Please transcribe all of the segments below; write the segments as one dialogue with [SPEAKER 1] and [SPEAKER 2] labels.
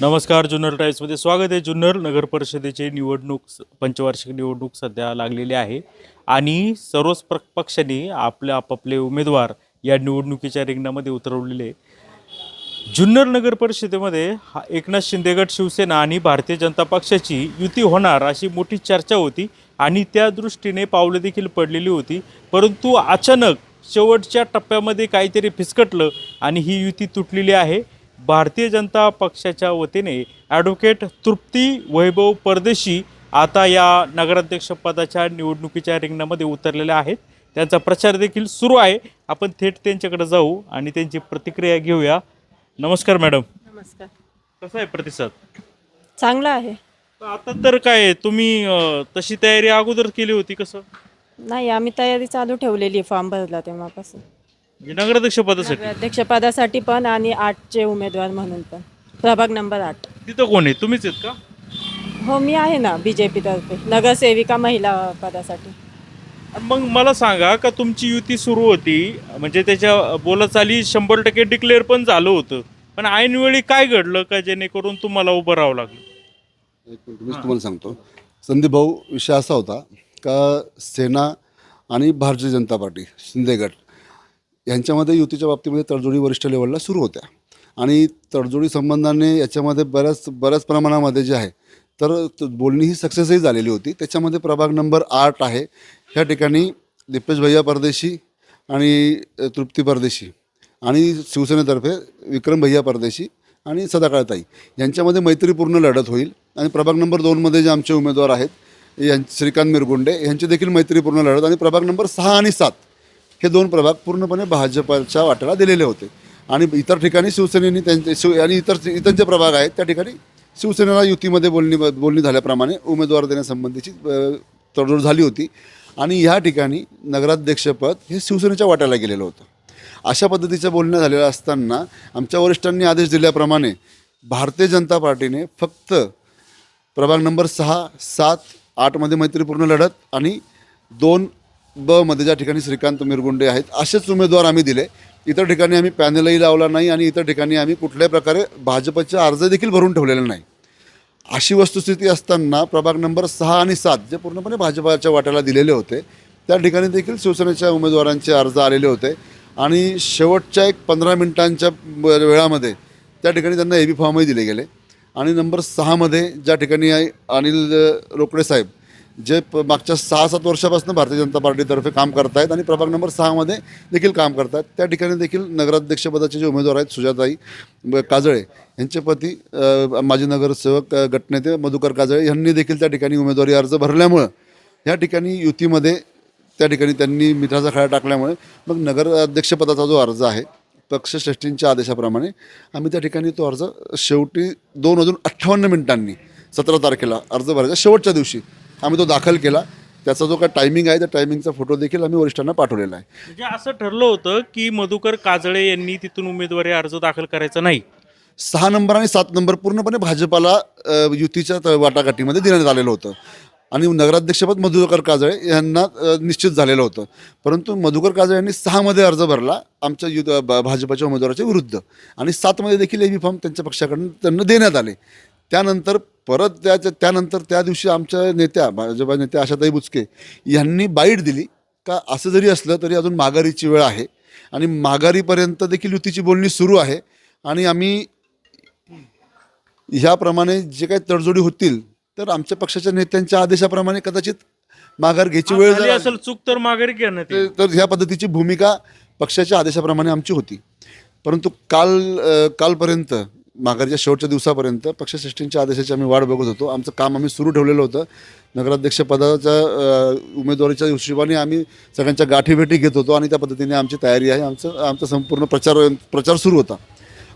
[SPEAKER 1] नमस्कार जुन्नर टाईम्समध्ये स्वागत आहे. जुन्नर नगर परिषदेची निवडणूक पंचवार्षिक निवडणूक सध्या लागलेली आहे. आणि सर्वच प्र पक्षाने आपले आपापले उमेदवार या निवडणुकीच्या रिंगणामध्ये उतरवलेले जुन्नर नगर परिषदेमध्ये हा एकनाथ शिंदेगड शिवसेना आणि भारतीय जनता पक्षाची युती होणार अशी मोठी चर्चा होती आणि त्या दृष्टीने पावलं देखील पडलेली होती. परंतु अचानक शेवटच्या टप्प्यामध्ये काहीतरी फिसकटलं आणि ही युती तुटलेली आहे. भारतीय जनता पक्षाच्या वतीने ॲडव्होकेट तृप्ती वैभव परदेशी आता या नगराध्यक्षपदाच्या निवडणुकीच्या रिंगणामध्ये उतरलेल्या आहेत. त्यांचा प्रचार देखील सुरू आहे. आपण थेट त्यांच्याकडे जाऊ आणि त्यांची प्रतिक्रिया घेऊया. नमस्कार मॅडम
[SPEAKER 2] नमस्कार.
[SPEAKER 1] कसा आहे प्रतिसाद?
[SPEAKER 2] चांगला आहे.
[SPEAKER 1] आता तर काय तुम्ही अं, तशी तयारी अगोदर केली होती कसं?
[SPEAKER 2] नाही आम्ही तयारी चालू ठेवलेली आहे फॉर्म भरला तेव्हापासून.
[SPEAKER 1] नगराध्यक्ष पदासाठी.
[SPEAKER 2] अध्यक्षपदासाठी पण आणि आठचे उमेदवार म्हणून पण. प्रभाग नंबर आठ.
[SPEAKER 1] तिथं कोण आहे? तुम्हीच आहेत का?
[SPEAKER 2] हो मी आहे ना बी जे पीतर्फे नगरसेविका महिला पदासाठी.
[SPEAKER 1] आणि मग मला सांगा का तुमची युती सुरू होती म्हणजे त्याच्या बोलाचाली शंभर टक्के डिक्लेअर पण झालं होतं. पण ऐनवेळी काय घडलं का जेणेकरून तुम्हाला उभं राहावं लागलं?
[SPEAKER 3] एक मिनिट मीच तुम्हाला सांगतो. संदीप भाऊ विषय असा होता का सेना आणि भारतीय जनता पार्टी शिंदे गट यांच्यामध्ये युतीच्या बाबतीमध्ये तडजोडी वरिष्ठ लेवलला सुरू होत्या. आणि तडजोडी संबंधाने याच्यामध्ये बऱ्याच बऱ्याच प्रमाणामध्ये जे आहे तर त- बोलणी ही सक्सेसही झालेली होती. त्याच्यामध्ये प्रभाग नंबर आठ आहे. ह्या ठिकाणी दिपेश भैया परदेशी आणि तृप्ती परदेशी आणि शिवसेनेतर्फे विक्रम भैया परदेशी आणि सदाकाळताई यांच्यामध्ये मैत्रीपूर्ण लढत होईल. आणि प्रभाग नंबर दोनमध्ये जे आमचे उमेदवार आहेत यां श्रीकांत मिरगुंडे यांची देखील मैत्रीपूर्ण लढत. आणि प्रभाग नंबर सहा आणि सात हे दोन प्रभाग पूर्णपणे भाजपच्या वाट्याला दिलेले होते. आणि इतर ठिकाणी शिवसेनेने त्यांचे शिव आणि इतर इतर जे प्रभाग आहेत त्या ठिकाणी शिवसेनेला युतीमध्ये बोलणी बोलणी झाल्याप्रमाणे उमेदवार देण्यासंबंधीची तडजोड झाली होती. आणि ह्या ठिकाणी नगराध्यक्षपद हे शिवसेनेच्या वाट्याला गेलेलं होतं. अशा पद्धतीच्या बोलण्या झालेल्या असताना आमच्या वरिष्ठांनी आदेश दिल्याप्रमाणे भारतीय जनता पार्टीने फक्त प्रभाग नंबर सहा सात आठमध्ये मैत्रीपूर्ण लढत आणि दोन ब मध्ये ज्या ठिकाणी श्रीकांत मिरगुंडे आहेत असेच उमेदवार आम्ही दिले. इतर ठिकाणी आम्ही पॅनलही लावला नाही आणि इतर ठिकाणी आम्ही कुठल्याही प्रकारे भाजपचे अर्ज देखील भरून ठेवलेले नाही. अशी वस्तुस्थिती असताना प्रभाग नंबर सहा आणि सात जे पूर्णपणे भाजपाच्या वाट्याला दिलेले होते त्या ठिकाणी देखील शिवसेनेच्या उमेदवारांचे अर्ज आलेले होते आणि शेवटच्या एक पंधरा मिनिटांच्या वेळामध्ये त्या ठिकाणी त्यांना ए बी फॉर्मही दिले गेले. आणि नंबर सहामध्ये ज्या ठिकाणी आहे अनिल रोकडे साहेब जे प मागच्या सहा सात वर्षापासून भारतीय जनता पार्टीतर्फे काम करतायत आणि प्रभाग नंबर सहामध्ये देखील काम करतात त्या ठिकाणी देखील नगराध्यक्षपदाचे जे उमेदवार आहेत सुजाताई ब- काजळे यांचे पती माजी नगरसेवक गटनेते मधुकर काजळे यांनी देखील त्या ठिकाणी उमेदवारी अर्ज भरल्यामुळं या ठिकाणी युतीमध्ये त्या ठिकाणी त्यांनी मिठाचा खळा टाकल्यामुळे मग नगराध्यक्षपदाचा जो अर्ज आहे पक्षश्रेष्ठींच्या आदेशाप्रमाणे आम्ही त्या ठिकाणी तो अर्ज शेवटी दोन वाजून अठ्ठावन्न मिनिटांनी सतरा तारखेला अर्ज भरायचा शेवटच्या दिवशी आम्ही तो दाखल केला. त्याचा जो काय टायमिंग आहे त्या टायमिंगचा फोटो देखील आम्ही वरिष्ठांना पाठवलेला आहे.
[SPEAKER 1] म्हणजे असं ठरलं होतं की मधुकर काजळे यांनी तिथून उमेदवारी अर्ज दाखल करायचा नाही.
[SPEAKER 3] सहा नंबर आणि सात नंबर पूर्णपणे भाजपाला अ, युतीच्या त- वाटाघाटीमध्ये देण्यात आलेलं होतं. आणि नगराध्यक्षपद मधुकर काजळे यांना अ, निश्चित झालेलं होतं. परंतु मधुकर काजळे यांनी सहामध्ये अर्ज भरला आमच्या युत ब- भाजपाच्या उमेदवाराच्या विरुद्ध. आणि सातमध्ये देखील ए बी फॉर्म त्यांच्या पक्षाकडून त्यांना देण्यात आले. त्यानंतर परत त्याच्या त्यानंतर त्या दिवशी आमच्या नेत्या भाजपा नेत्या आशाताई बुचके यांनी बाईट दिली का असं जरी असलं तरी अजून माघारीची वेळ आहे. आणि माघारीपर्यंत देखील युतीची बोलणी सुरू आहे. आणि आम्ही ह्याप्रमाणे जे काही तडजोडी होतील तर आमच्या पक्षाच्या नेत्यांच्या आदेशाप्रमाणे कदाचित माघार घ्यायची वेळ
[SPEAKER 1] झाली असेल चूक तर माघारी घेण्यात येईल.
[SPEAKER 3] तर ह्या पद्धतीची भूमिका पक्षाच्या आदेशाप्रमाणे आमची होती. परंतु काल अ, कालपर्यंत माघारीच्या शेवटच्या दिवसापर्यंत पक्षश्रेष्ठींच्या आदेशाची आम्ही वाट बघत होतो. आमचं काम आम्ही सुरू ठेवलेलं होतं. नगराध्यक्षपदाच्या उमेदवारीच्या हिशोबाने आम्ही सगळ्यांच्या गाठीभेटी घेत होतो आणि त्या पद्धतीने आमची तयारी आहे. आमचं आमचा संपूर्ण प्रचार प्रचार सुरू होता.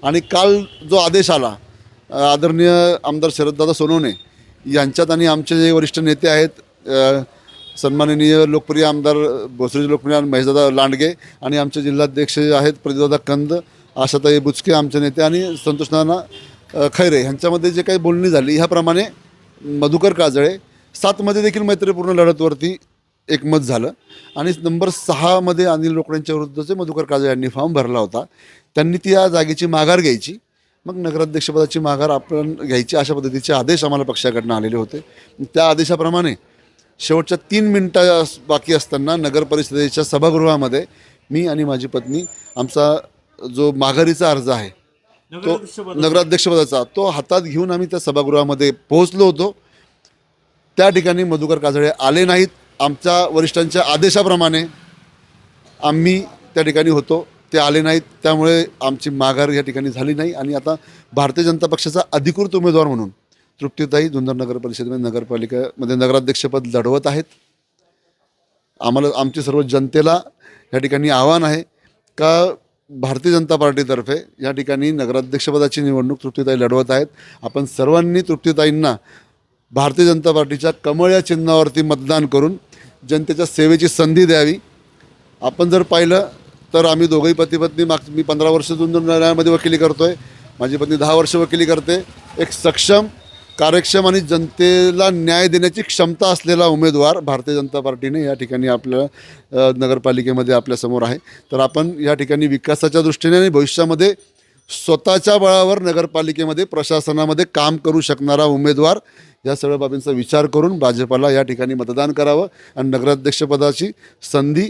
[SPEAKER 3] आणि काल जो आदेश आला आदरणीय आमदार शरददादा सोनवणे यांच्यात आणि आमचे जे वरिष्ठ नेते आहेत सन्माननीय लोकप्रिय आमदार भोसरीचे लोकप्रिय महेशदादा लांडगे आणि आमचे जिल्हाध्यक्ष आहेत प्रदीपदादा कंद आशाताई बुचके आमचे नेते आणि संतोषनाना अ, खैरे ह्यांच्यामध्ये जे काही बोलणी झाली ह्याप्रमाणे मधुकर काजळे सातमध्ये देखील मैत्रीपूर्ण लढतवरती एकमत झालं. आणि नंबर सहामध्ये अनिल रोकड्यांच्या विरुद्धचे मधुकर काजळे यांनी फॉर्म भरला होता. त्यांनी ती या जागेची माघार घ्यायची. मग नगराध्यक्षपदाची माघार आपण घ्यायची अशा पद्धतीचे आदेश आम्हाला पक्षाकडनं आलेले होते. त्या आदेशाप्रमाणे शेवटच्या तीन मिनटं बाकी असताना नगर परिषदेच्या सभागृहामध्ये मी आणि माझी पत्नी आमचा जो माघारीचा अर्ज आहे तो नगराध्यक्षपदाचा. तो हातात घेऊन आम्ही त्या सभागृहामध्ये पोहोचलो होतो. त्या ठिकाणी मधुकर काजळे आले नाहीत. आमच्या वरिष्ठांच्या आदेशाप्रमाणे आम्ही त्या ठिकाणी होतो. ते आले नाहीत. त्यामुळे आमची माघार या ठिकाणी झाली नाही. आणि आता भारतीय जनता पक्षाचा अधिकृत उमेदवार म्हणून तृप्तीताई जुन्नर नगर परिषदेमध्ये नगरपालिकेमध्ये नगराध्यक्षपद लढवत आहेत. आम्हाला आमची सर्व जनतेला या ठिकाणी आव्हान आहे का भारतीय जनता पार्टीतर्फे या ठिकाणी नगराध्यक्षपदाची निवडणूक तृप्तीताई लढवत आहेत. आपण सर्वांनी तृप्तीताईंना भारतीय जनता पार्टीच्या कमळ या चिन्हावरती मतदान करून जनतेच्या सेवेची संधी द्यावी. आपण जर पाहिलं तर आम्ही दोघंही पती पत्नी माग मी पंधरा वर्ष जुन्नर न्यायालयामध्ये वकिली आहे माझी पत्नी दहा वर्ष वकिली करते. एक सक्षम कार्यक्षम आणि जनतेला न्याय देण्याची क्षमता असलेला उमेदवार भारतीय जनता पार्टीने या ठिकाणी आपल्या नगरपालिकेमध्ये आपल्यासमोर आहे. तर आपण या ठिकाणी विकासाच्या दृष्टीने आणि भविष्यामध्ये स्वतःच्या बळावर नगरपालिकेमध्ये प्रशासनामध्ये काम करू शकणारा उमेदवार या सगळ्या बाबींचा विचार करून भाजपाला या ठिकाणी मतदान करावं आणि नगराध्यक्षपदाची संधी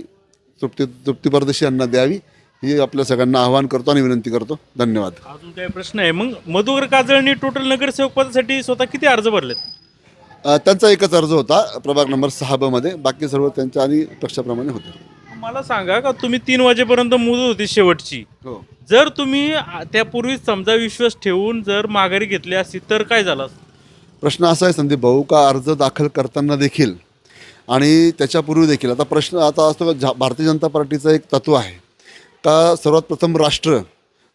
[SPEAKER 3] तृप्ती तृप्ती परदेशी यांना द्यावी. ही आपल्या सगळ्यांना आवाहन करतो आणि विनंती करतो. धन्यवाद.
[SPEAKER 1] अजून काही प्रश्न आहे. मग मधुकर काजळनी टोटल नगरसेवक पदासाठी स्वतः किती अर्ज भरलेत?
[SPEAKER 3] अ, त्यांचा एकच अर्ज होता प्रभाग नंबर सहा ब मध्ये. बाकी सर्व त्यांच्या आणि पक्षाप्रमाणे होते.
[SPEAKER 1] मला सांगा का तुम्ही तीन वाजेपर्यंत मुदत होती शेवटची.
[SPEAKER 3] हो.
[SPEAKER 1] जर तुम्ही आ, त्यापूर्वी समजा विश्वास ठेवून जर माघारी घेतली असती तर काय झालं असतं?
[SPEAKER 3] प्रश्न असा आहे संदीप भाऊ का अर्ज दाखल करताना देखील आणि त्याच्यापूर्वी देखील. आता प्रश्न आता असतो का झा- भारतीय जनता पार्टीचं एक तत्व आहे. का सर्वात प्रथम राष्ट्र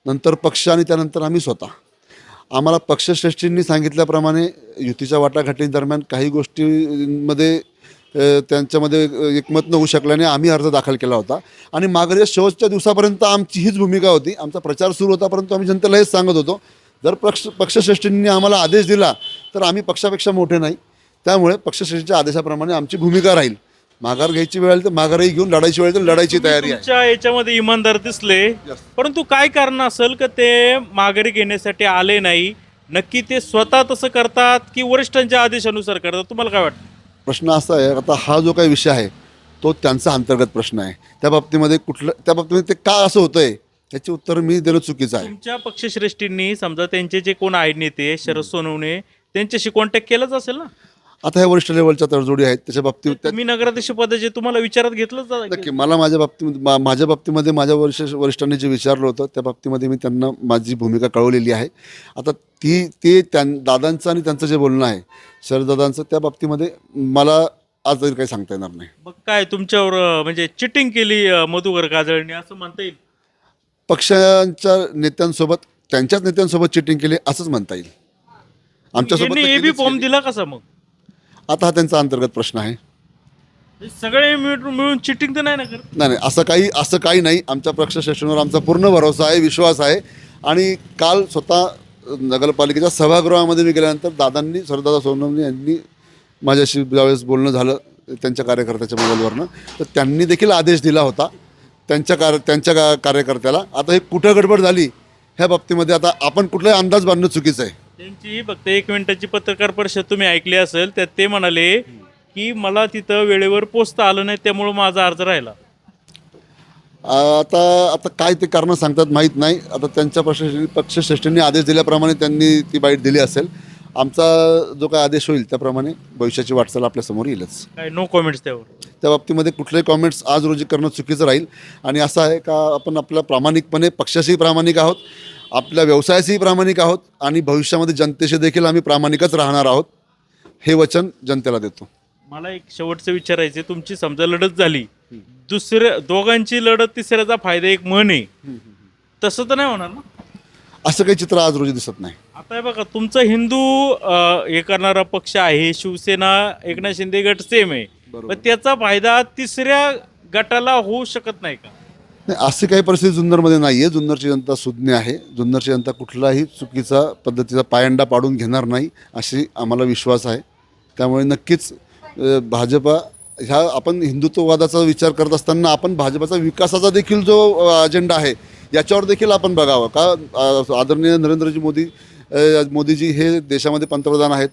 [SPEAKER 3] नंतर पक्ष आणि त्यानंतर आम्ही स्वतः. आम्हाला पक्षश्रेष्ठींनी सांगितल्याप्रमाणे युतीच्या वाटाघाटींदरम्यान काही गोष्टींमध्ये त्यांच्यामध्ये एकमत न होऊ शकल्याने आम्ही अर्ज दाखल केला होता. आणि मागच्या शेवटच्या दिवसापर्यंत आमची हीच भूमिका होती. आमचा प्रचार सुरू होता परंतु आम्ही जनतेला हेच सांगत होतो. जर पक्ष पक्षश्रेष्ठींनी आम्हाला आदेश दिला तर आम्ही पक्षापेक्षा मोठे नाही. त्यामुळे पक्षश्रेष्ठीच्या आदेशाप्रमाणे आमची भूमिका राहील. माघार घ्यायची वेळ आली तर माघारही घेऊन लढायची वेळ तर लढायची तयारी आहे.
[SPEAKER 1] तुमच्या याच्यामध्ये इमानदार दिसले परंतु काय कारण असेल का ते माघारी घेण्यासाठी आले नाही? नक्की ते स्वतः तसं करतात की वरिष्ठांच्या आदेशानुसार करतात? तुम्हाला काय वाटतं?
[SPEAKER 3] प्रश्न असा आहे आता हा जो काही विषय आहे तो त्यांचा अंतर्गत प्रश्न आहे. त्या बाबतीमध्ये कुठलं त्या बाबतीमध्ये ते का असं होतंय याचे उत्तर मी देणं चुकीचं आहे.
[SPEAKER 1] तुमच्या पक्षश्रेष्ठींनी समजा त्यांचे जे कोण आहेत नेते शरद सोनवणे त्यांच्याशी कॉन्टॅक्ट केलाच असेल ना?
[SPEAKER 3] आता ह्या वरिष्ठ लेवलच्या तडजोडी आहेत त्याच्या बाबतीत त्या-
[SPEAKER 1] तुम्ही नगराध्यक्ष पदाचे तुम्हाला विचारात घेतलंच जा-
[SPEAKER 3] नक्की मला माझ्या बाबतीमध्ये मा- माझ्या बाबतीमध्ये माझ्या वरिष्ठ वरिष्ठांनी जे विचारलं होतं त्या बाबतीमध्ये मी त्यांना माझी भूमिका कळवलेली आहे. आता ती ते त्यां दादांचं आणि त्यांचं जे बोलणं आहे शरददादांचं त्या बाबतीमध्ये मला आज तरी काही सांगता येणार नाही.
[SPEAKER 1] मग काय तुमच्यावर अं, म्हणजे चिटिंग केली अं, मधुकर काजळने असं म्हणता येईल?
[SPEAKER 3] पक्षांच्या नेत्यांसोबत त्यांच्याच नेत्यांसोबत चिटिंग केली असंच म्हणता येईल. आमच्यासोबत तर
[SPEAKER 1] यांनी एबी
[SPEAKER 3] केलीच
[SPEAKER 1] फॉर्म. दिला कसा मग?
[SPEAKER 3] आता हा त्यांचा अंतर्गत प्रश्न आहे.
[SPEAKER 1] सगळे मिळून मिळून चिटिंग तर नाही ना करत?
[SPEAKER 3] नाही नाही असं काही असं काही नाही. आमच्या पक्षश्रेष्ठींवर आमचा पूर्ण भरोसा आहे विश्वास आहे. आणि काल स्वतः नगरपालिकेच्या सभागृहामध्ये मी गेल्यानंतर दादांनी सरदादा सोनवणे यांनी माझ्याशी ज्यावेळेस बोलणं झालं त्यांच्या कार्यकर्त्याच्या मोबाईलवरनं तर त्यांनी देखील आदेश दिला होता त्यांच्या कार्य त्यांच्या का कार्यकर्त्याला. आता हे कुठं गडबड झाली ह्या बाबतीमध्ये आता आपण कुठलाही अंदाज बांधणं चुकीचं आहे.
[SPEAKER 1] त्यांची फक्त एक मिनिटाची पत्रकार परिषद तुम्ही ऐकली असेल त्यात ते म्हणाले की मला तिथं वेळेवर पोचता आलं नाही त्यामुळं माझा अर्ज राहिला.
[SPEAKER 3] आता आता काय ते कारणं सांगतात माहीत नाही. आता त्यांच्या पक्ष पक्षश्रेष्ठींनी आदेश दिल्याप्रमाणे त्यांनी ती बाईट दिली असेल. आमचा जो काय आदेश होईल त्याप्रमाणे भविष्याची वाटचाल आपल्यासमोर येईलच.
[SPEAKER 1] काय नो कॉमेंट्स त्यावर?
[SPEAKER 3] त्या बाबतीमध्ये कुठलेही कॉमेंट्स आज रोजी करणं चुकीचं राहील. आणि असं आहे का आपण आपल्या प्रामाणिकपणे पक्षाशीही प्रामाणिक आहोत. आपल्या व्यवसायाशीही प्रामाणिक आहोत आणि भविष्यामध्ये जनतेशी देखील आम्ही प्रामाणिकच राहणार आहोत. हे वचन जनतेला देतो.
[SPEAKER 1] मला एक शेवटचं विचारायचं तुमची समजा लढत झाली. दुसऱ्या दोघांची लढत तिसऱ्याचा फायदा एक म्हण आहे. तसं तर नाही होणार ना?
[SPEAKER 3] असं काही चित्र आज रोजी दिसत नाही.
[SPEAKER 1] आता हे बघा तुमचा हिंदू अं, हे करणारा पक्ष आहे. शिवसेना एकनाथ शिंदे गट सेम आहे.
[SPEAKER 3] बरोबर.
[SPEAKER 1] पण त्याचा फायदा तिसऱ्या गटाला होऊ शकत नाही का?
[SPEAKER 3] नाही अशी काही परिस्थिती जुन्नरमध्ये नाही आहे जुन्नरची जनता सुज्ञ आहे. जुन्नरची जनता कुठलाही चुकीचा पद्धतीचा पायंडा पाडून घेणार नाही अशी आम्हाला विश्वास आहे. त्यामुळे नक्कीच भाजपा ह्या आपण हिंदुत्ववादाचा विचार करत असताना आपण भाजपाचा विकासाचा देखील जो अजेंडा आहे याच्यावर देखील आपण बघावं. का आदरणीय नरेंद्रजी मोदी मोदीजी हे देशामध्ये पंतप्रधान आहेत.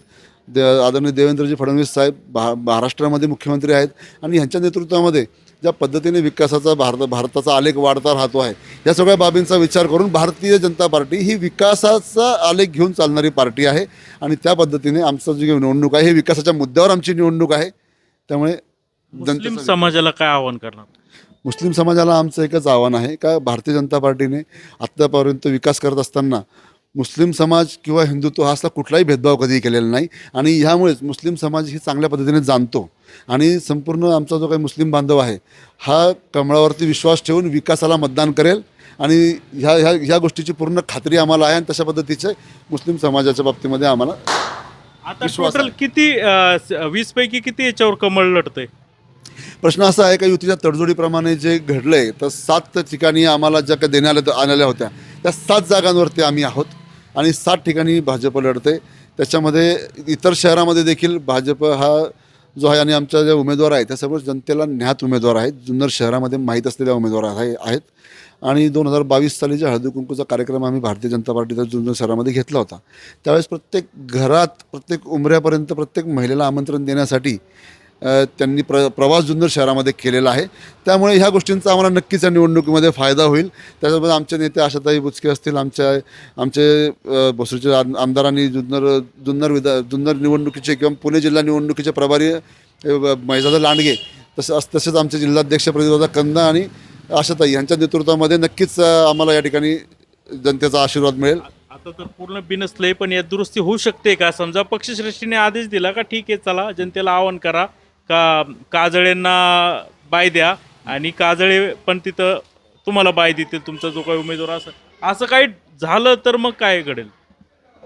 [SPEAKER 3] दे आदरणीय देवेंद्रजी फडणवीस साहेब भा महाराष्ट्रामध्ये मुख्यमंत्री आहेत. आणि ह्यांच्या नेतृत्वामध्ये ज्या पद्धतीने विकासाचा भारत भारताचा आलेख वाढता राहतो आहे या सगळ्या बाबींचा विचार करून भारतीय जनता पार्टी ही विकासाचा आलेख घेऊन चालणारी पार्टी आहे आणि त्या पद्धतीने आमचं जी निवडणूक आहे हे विकासाच्या मुद्द्यावर आमची निवडणूक आहे. त्यामुळे
[SPEAKER 1] मुस्लिम समाजाला काय आव्हान करणार?
[SPEAKER 3] मुस्लिम समाजाला आमचं एकच आव्हान आहे का भारतीय जनता पार्टीने आत्तापर्यंत विकास करत असताना मुस्लिम समाज किंवा हिंदुत्व हा असला कुठलाही भेदभाव कधीही केलेला नाही. आणि ह्यामुळेच मुस्लिम समाज ही चांगल्या पद्धतीने जाणतो. आणि संपूर्ण आमचा जो काही मुस्लिम बांधव आहे हा कमळावरती विश्वास ठेवून विकासाला मतदान करेल. आणि ह्या ह्या ह्या गोष्टीची पूर्ण खात्री आम्हाला आहे आणि तशा पद्धतीचे मुस्लिम समाजाच्या बाबतीमध्ये आम्हाला
[SPEAKER 1] आता
[SPEAKER 3] विश्वास
[SPEAKER 1] टोटल किती वीस पैकी किती याच्यावर कमळ लढतंय?
[SPEAKER 3] प्रश्न असा आहे का युतीच्या तडजोडीप्रमाणे जे घडलंय तर सात ठिकाणी आम्हाला ज्या काही देण्यात आलेल्या होत्या त्या सात जागांवरती आम्ही आहोत. आणि सात ठिकाणी भाजप लढते. त्याच्यामध्ये इतर शहरामध्ये देखील भाजप हा जो आहे आणि आमच्या ज्या उमेदवार आहेत त्या सर्व जनतेला ज्ञात उमेदवार आहेत. जुन्नर शहरामध्ये माहीत असलेल्या उमेदवार आहे आहेत. आणि दोन हजार बावीस साली जे हळदी कुंकूचा कार्यक्रम आम्ही भारतीय जनता पार्टीचा जुन्नर शहरामध्ये घेतला होता. त्यावेळेस प्रत्येक घरात प्रत्येक उमऱ्यापर्यंत प्रत्येक महिलेला आमंत्रण देण्यासाठी त्यांनी प्र प्रवास जुन्नर शहरामध्ये केलेला आहे. त्यामुळे ह्या गोष्टींचा आम्हाला नक्कीच या निवडणुकीमध्ये फायदा होईल. त्याच्यामध्ये आमचे नेते आशाताई बुचके असतील आमच्या आमचे बसूचे आम- आमदारांनी जुन्नर जुन्नर विधा जुन्नर निवडणुकीचे किंवा पुणे जिल्हा निवडणुकीचे प्रभारी मैजादा महिजादा लांडगे तसं तसेच आमचे जिल्हाध्यक्ष प्रतिभा कंदा आणि आशाताई यांच्या नेतृत्वामध्ये नक्कीच आम्हाला या ठिकाणी जनतेचा आशीर्वाद मिळेल.
[SPEAKER 1] आता तर पूर्ण बिनसलंय पण यात दुरुस्ती होऊ शकते का? समजा पक्षश्रेष्ठीने आदेश दिला का? ठीक आहे चला जनतेला आवाहन करा. का काजळेंना बाय द्या आणि काजळे पण तिथं तुम्हाला बाय देतील तुमचा जो काही उमेदवार असं असं काही झालं तर मग काय घडेल?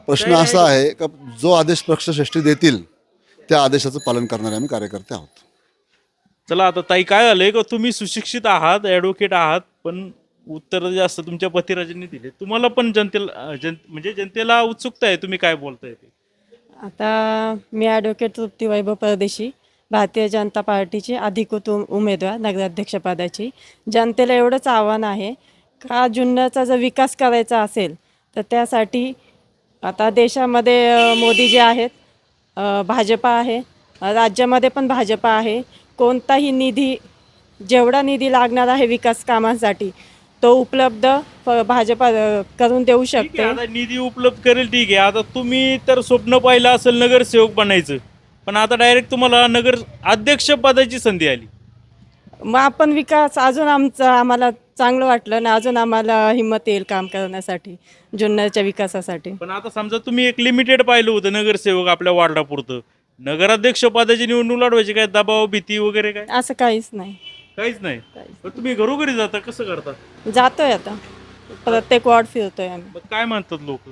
[SPEAKER 3] प्रश्न असा आहे का जो आदेश पक्षश्रेष्ठी देतील त्या आदेशाचं पालन करणारे आम्ही कार्यकर्ते आहोत.
[SPEAKER 1] चला आता ताई काय झालंय का? तुम्ही सुशिक्षित आहात ॲडव्होकेट आहात पण उत्तर जास्त तुमच्या पतिराजांनी दिले. तुम्हाला पण जनतेला जन म्हणजे जनतेला उत्सुकता आहे तुम्ही काय बोलताय ते?
[SPEAKER 2] आता मी ॲडव्होकेट तृप्ती वैभव परदेशी भारतीय जनता पार्टीची अधिकृत उम- उमेदवार नगराध्यक्षपदाची जनतेला एवढंच आव्हान आहे का जुन्नरचा जर विकास करायचा असेल तर त्यासाठी आता देशामध्ये मोदी जे आहेत भाजपा आहे राज्यामध्ये पण भाजपा आहे. कोणताही निधी जेवढा निधी लागणार आहे विकास कामांसाठी तो उपलब्ध भाजपा करून देऊ शकते.
[SPEAKER 1] आता निधी उपलब्ध करेल ठीक आहे. आता तुम्ही तर स्वप्न पाहिलं असेल नगरसेवक बनायचं. पण आता डायरेक्ट तुम्हाला नगर अध्यक्ष पदाची संधी आली.
[SPEAKER 2] मग आपण विकास अजून आमचं आम्हाला चांगलं वाटलं ना अजून आम्हाला हिंमत येईल काम करण्यासाठी जुन्नरच्या विकासासाठी.
[SPEAKER 1] पण आता समजा तुम्ही एक लिमिटेड पाहिलं होतं नगरसेवक आपल्या वार्डापुरतं. नगराध्यक्ष पदाची निवडणूक लढवायची काय? दबाव भीती वगैरे काय?
[SPEAKER 2] असं काहीच नाही.
[SPEAKER 1] काहीच नाही?
[SPEAKER 2] काहीच
[SPEAKER 1] पण तुम्ही घरोघरी जाता कसं करता?
[SPEAKER 2] जातोय आता. प्रत्येक वॉर्ड फिरतोय आम्ही.
[SPEAKER 1] मग काय म्हणतात लोक?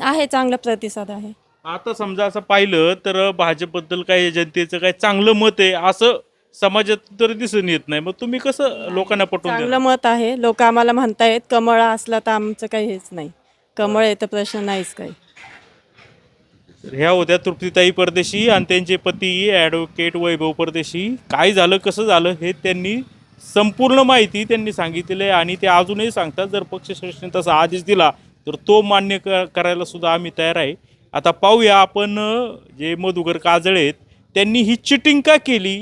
[SPEAKER 2] आहे चांगला प्रतिसाद आहे.
[SPEAKER 1] आता समजा असं पाहिलं तर भाजपबद्दल काय जनतेचं काय चांगलं मत आहे असं समाजात तर दिसून येत नाही. मग तुम्ही कसं लोकांना पटवून
[SPEAKER 2] चांगलं
[SPEAKER 1] देणार?
[SPEAKER 2] मत आहे. लोक आम्हाला म्हणतायत कमळ असला तर आमचं काही हेच नाही. कमळ येतं प्रश्न नाहीच काही.
[SPEAKER 1] ह्या होत्या तृप्तीताई परदेशी आणि त्यांचे पती ॲडव्होकेट वैभव परदेशी. काय झालं कसं झालं हे त्यांनी संपूर्ण माहिती त्यांनी सांगितलेली आहे आणि ते अजूनही सांगतात जर पक्षश्रेष्ठीने तसा आदेश दिला तर तो मान्य क करायला सुद्धा आम्ही तयार आहे. आता पाहूया आपण जे मधुकर काजळे आहेत त्यांनी ही चिटिंग का केली?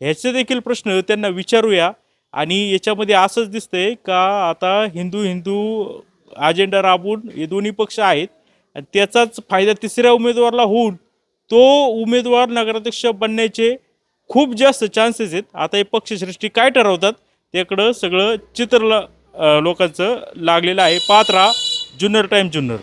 [SPEAKER 1] ह्याचे देखील प्रश्न त्यांना विचारूया. आणि याच्यामध्ये असंच दिसतंय का आता हिंदू हिंदू अजेंडा राबून हे दोन्ही पक्ष आहेत. आणि त्याचाच फायदा तिसऱ्या उमेदवाराला होऊन तो उमेदवार नगराध्यक्ष बनण्याचे खूप जास्त चान्सेस आहेत. आता हे पक्षश्रेष्ठी काय ठरवतात? त्याकडं सगळं चित्र लोकांचं लागलेलं आहे. पात्रा जुन्नर टाईम जुन्नर.